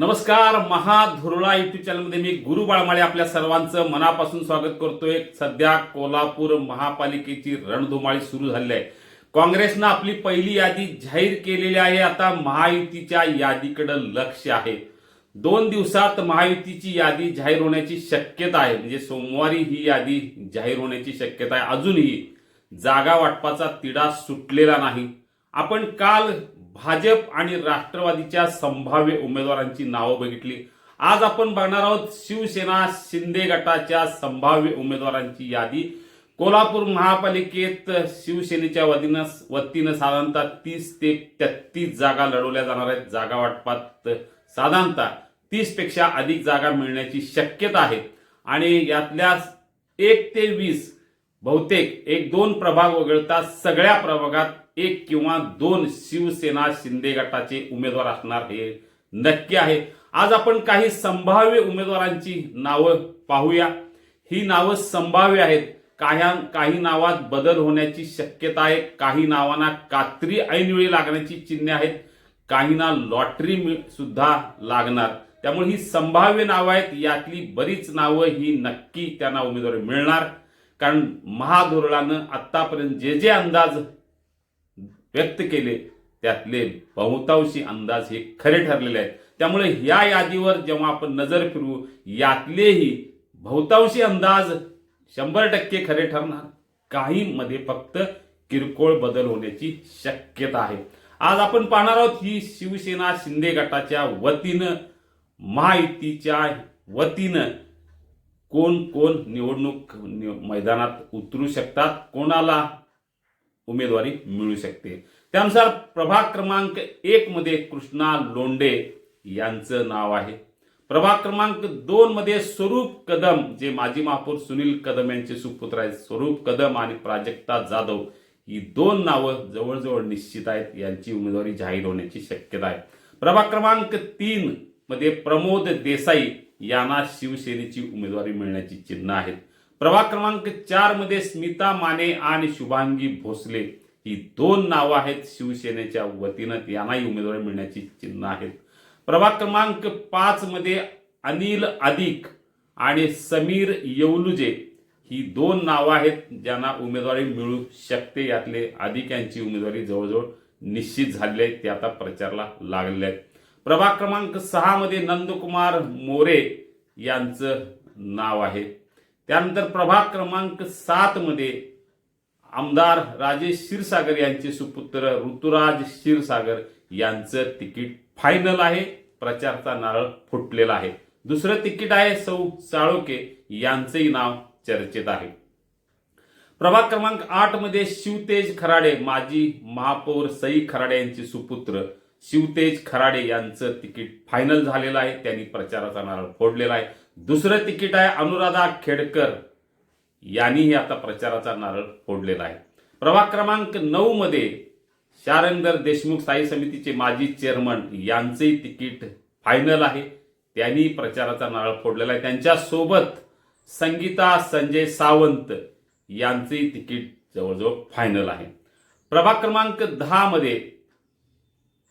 नमस्कार महाधुरळा युट्यूब चॅनलमध्ये मी गुरु बाळमाळे आपल्या सर्वांचं मनापासून स्वागत करतोय. सध्या कोल्हापूर महापालिकेची रणधुमाळी सुरू झाली आहे. काँग्रेसनं आपली पहिली यादी जाहीर केलेली आहे. आता महायुतीच्या यादीकडे लक्ष आहे. दोन दिवसात महायुतीची यादी जाहीर होण्याची शक्यता आहे. म्हणजे सोमवारी ही यादी जाहीर होण्याची शक्यता आहे. अजूनही जागा वाटपाचा तिढा सुटलेला नाही. आपण काल भाजप आणि राष्ट्रवादीच्या संभाव्य उमेदवारांची नावं बघितली. आज आपण बघणार आहोत शिवसेना शिंदे गटाच्या संभाव्य उमेदवारांची यादी. कोल्हापूर महापालिकेत शिवसेनेच्या वतीनं वतीनं साधारणतः तीस ते तेहतीस जागा लढवल्या जाणार आहेत. जागा वाटपात साधारणतः तीसपेक्षा अधिक जागा मिळण्याची शक्यता आहे. आणि यातल्या एक ते वीस बहुतेक एक दोन प्रभाग वगळता सगळ्या प्रभागात एक किंवा दोन शिवसेना शिंदे गटाचे उमेदवार असणार हे नक्की आहे. आज आपण काही संभाव्य उमेदवारांची नावं पाहूया. ही नावं संभाव्य आहेत. काही काही नावात बदल होण्याची शक्यता आहे. काही नावांना कात्री ऐनवेळी लागण्याची चिन्हे आहेत. काहींना लॉटरी सुद्धा लागणार. त्यामुळे ही संभाव्य नावं आहेत. यातली बरीच नावं ही नक्की त्यांना उमेदवारी मिळणार. कारण महाधोरणानं आतापर्यंत जे जे अंदाज व्यक्त केले त्यातले बहुतांशी अंदाज हे खरे ठरलेले आहेत. त्यामुळे या यादीवर जेव्हा आपण नजर फिरवू यातलेही बहुतांशी अंदाज शंभर टक्के खरे ठरणार. काही मध्ये फक्त किरकोळ बदल होण्याची शक्यता आहे. आज आपण पाहणार आहोत ही शिवसेना शिंदे गटाच्या वतीनं महायुतीच्या वतीनं कोण कोण निवडणूक मैदानात उतरू शकतात? कोणाला उमेदवारी मिळू शकते. त्यानुसार प्रभाग क्रमांक एक मध्ये कृष्णा लोंडे यांचं नाव आहे. प्रभाग क्रमांक दोन मध्ये स्वरूप कदम जे माजी महापौर सुनील कदम यांचे सुपुत्र आहेत स्वरूप कदम आणि प्राजक्ता जाधव ही दोन नावं जवळजवळ निश्चित आहेत यांची उमेदवारी जाहीर होण्याची शक्यता आहे. प्रभाग क्रमांक तीन मध्ये प्रमोद देसाई यांना शिवसेनेची उमेदवारी मिळण्याची चिन्ह आहेत. प्रभाग क्रमांक चारमध्ये स्मिता माने आणि शुभांगी भोसले ही दोन नावं आहेत शिवसेनेच्या वतीनं. यांनाही उमेदवारी मिळण्याची चिन्ह आहेत. प्रभाग क्रमांक पाच मध्ये अनिल अधिक आणि समीर येवलुजे ही दोन नावं आहेत ज्यांना उमेदवारी मिळू शकते. यातले अधिक यांची उमेदवारी जवळजवळ निश्चित झालेली आहे. ते आता प्रचारला लागलेले आहेत. प्रभाग क्रमांक सहामध्ये नंदकुमार मोरे यांचं नाव आहे. त्यानंतर प्रभाग क्रमांक सात मध्ये आमदार राजेश क्षीरसागर यांचे सुपुत्र ऋतुराज क्षीरसागर यांचं तिकीट फायनल आहे. प्रचारचा नारळ फुटलेला आहे. दुसरं तिकीट आहे सौ चाळोके यांचंही नाव चर्चेत आहे. प्रभाग क्रमांक आठमध्ये शिवतेज खराडे माजी महापौर सई खराडे यांचे सुपुत्र शिवतेज खराडे यांचं तिकीट फायनल झालेलं आहे. त्यांनी प्रचाराचा नारळ फोडलेला आहे. दुसरं तिकीट आहे अनुराधा खेडकर. यांनीही आता प्रचाराचा नारळ फोडलेला आहे. प्रभाग क्रमांक नऊ मध्ये शारंगर देशमुख स्थायी समितीचे माजी चेअरमन यांचंही तिकीट फायनल आहे. त्यांनी प्रचाराचा नारळ फोडलेला आहे. त्यांच्यासोबत संगीता संजय सावंत यांचंही तिकीट जवळजवळ फायनल आहे. प्रभाग क्रमांक दहा मध्ये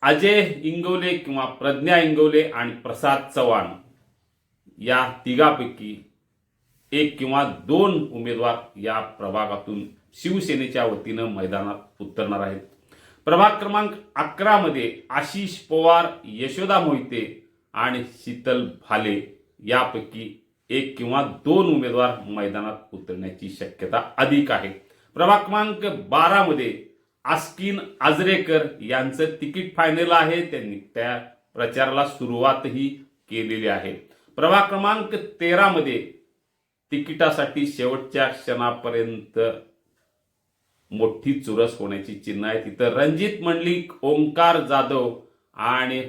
अजय इंगवले किंवा प्रज्ञा इंगवले आणि प्रसाद चव्हाण या तिघापैकी एक किंवा दोन उमेदवार या प्रभागातून शिवसेनेच्या वतीनं मैदानात उतरणार आहेत. प्रभाग क्रमांक अकरामध्ये आशिष पवार यशोदा मोहिते आणि शीतल भाले यापैकी एक किंवा दोन उमेदवार मैदानात उतरण्याची शक्यता अधिक आहे. प्रभाग क्रमांक बारामध्ये आस्किन आजरेकर यांचं तिकीट फायनल आहे. त्यांनी त्या प्रचाराला सुरुवातही केलेली आहे. प्रभाग क्रमांक तेरा मध्ये तिकिटासाठी शेवटच्या क्षणापर्यंत मोठी चुरस होण्याची चिन्ह आहे. तिथं रणजित मंडलिक ओंकार जाधव आणि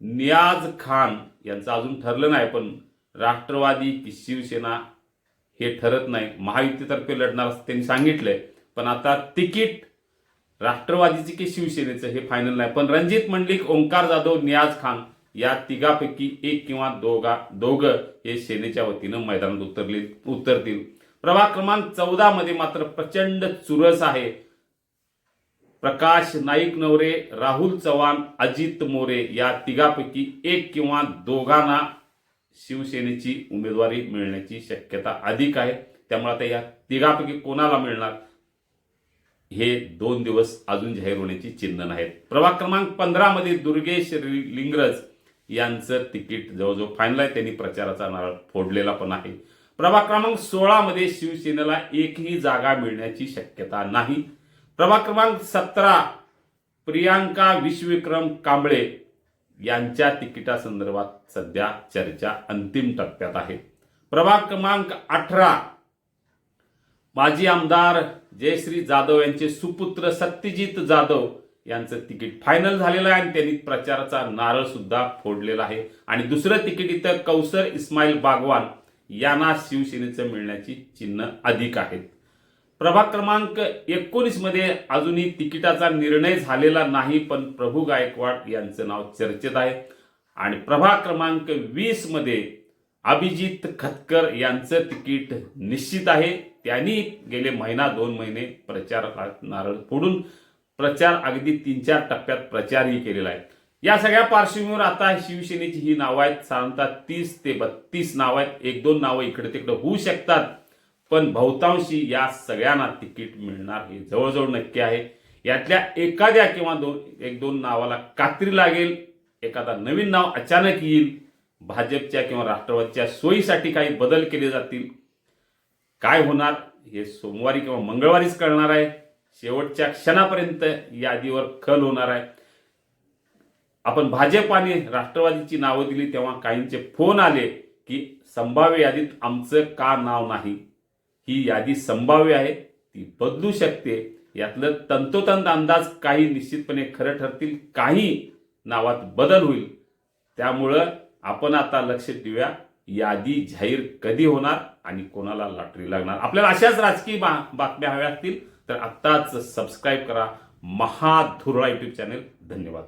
नियाज खान यांचं अजून ठरलं नाही पण राष्ट्रवादी की शिवसेना हे ठरत नाही. महायुतीतर्फे लढणार असं त्यांनी सांगितलंय. पण आता तिकीट राष्ट्रवादीचे की शिवसेनेचं हे फायनल नाही. पण रणजित मंडलिक ओंकार जाधव नियाज खान या तिघापैकी एक किंवा दोघा दोघं हे सेनेच्या वतीनं मैदानात उतरले उतरतील. प्रभाग क्रमांक चौदा मध्ये मात्र प्रचंड चुरस आहे. प्रकाश नाईक नवरे राहुल चव्हाण अजित मोरे या तिघापैकी एक किंवा दोघांना शिवसेनेची उमेदवारी मिळण्याची शक्यता अधिक आहे. त्यामुळे आता या तिघापैकी कोणाला मिळणार हे दोन दिवस अजून जाहीर होण्याची चिन्ह नाहीत. प्रभाग क्रमांक पंधरा मध्ये दुर्गेश लिंगरज यांचं तिकीट जवळजवळ फायनल आहे. त्यांनी प्रचाराचा नारळ फोडलेला पण आहे. प्रभाग क्रमांक सोळामध्ये शिवसेनेला एकही जागा मिळण्याची शक्यता नाही. प्रभाग क्रमांक सतरा प्रियांका विश्वविक्रम कांबळे यांच्या तिकिटासंदर्भात सध्या चर्चा अंतिम टप्प्यात आहे. प्रभाग क्रमांक अठरा माजी आमदार जयश्री जाधव यांचे सुपुत्र सत्यजित जाधव यांचं तिकीट फायनल झालेलं आहे आणि त्यांनी प्रचाराचा नारळ सुद्धा फोडलेला आहे. आणि दुसरं तिकीट इथं कौसर इस्माईल बागवान यांना शिवसेनेचं मिळण्याची चिन्ह अधिक आहेत. प्रभाग क्रमांक एकोणीसमध्ये अजूनही तिकिटाचा निर्णय झालेला नाही पण प्रभू गायकवाड यांचं नाव चर्चेत आहे. आणि प्रभाग क्रमांक वीसमध्ये अभिजित खतकर यांचं तिकीट निश्चित आहे. त्यांनी गेले महिना दोन महिने प्रचार नारळ फोडून प्रचार अगदी तीन चार टप्प्यात प्रचारही केलेला आहे. या सगळ्या पार्श्वभूमीवर आता शिवसेनेची ही नावं आहेत. साधारणतः तीस ते बत्तीस नावं आहेत. एक दोन नावं इकडे तिकडे होऊ शकतात. पण बहुतांशी या सगळ्यांना तिकीट मिळणार हे जवळजवळ नक्की आहे. यातल्या एखाद्या किंवा दोन एक दोन नावाला कात्री लागेल. एखादा नवीन नाव अचानक येईल. भाजपच्या किंवा राष्ट्रवादीच्या सोयीसाठी काही बदल केले जातील. काय होणार हे सोमवारी किंवा मंगळवारीच कळणार आहे. शेवटच्या क्षणापर्यंत यादीवर खल होणार आहे. आपण भाजप आणि राष्ट्रवादीची नावं दिली तेव्हा काहींचे फोन आले की संभाव्य यादीत आमचं का नाव नाही? ही यादी संभाव्य आहे ती बदलू शकते. यातलं तंतोतंत अंदाज काही निश्चितपणे खरं ठरतील काही नावात बदल होईल. त्यामुळं आपण आता लक्ष देऊया यादी जाहीर कधी होणार आणि कोणाला लॉटरी लागणार. आपल्याला अशाच राजकीय बा- बातम्या हव्या असतील. तर आत्ताच सबस्क्राईब करा. महाधुरळा युट्यूब चॅनेल धन्यवाद.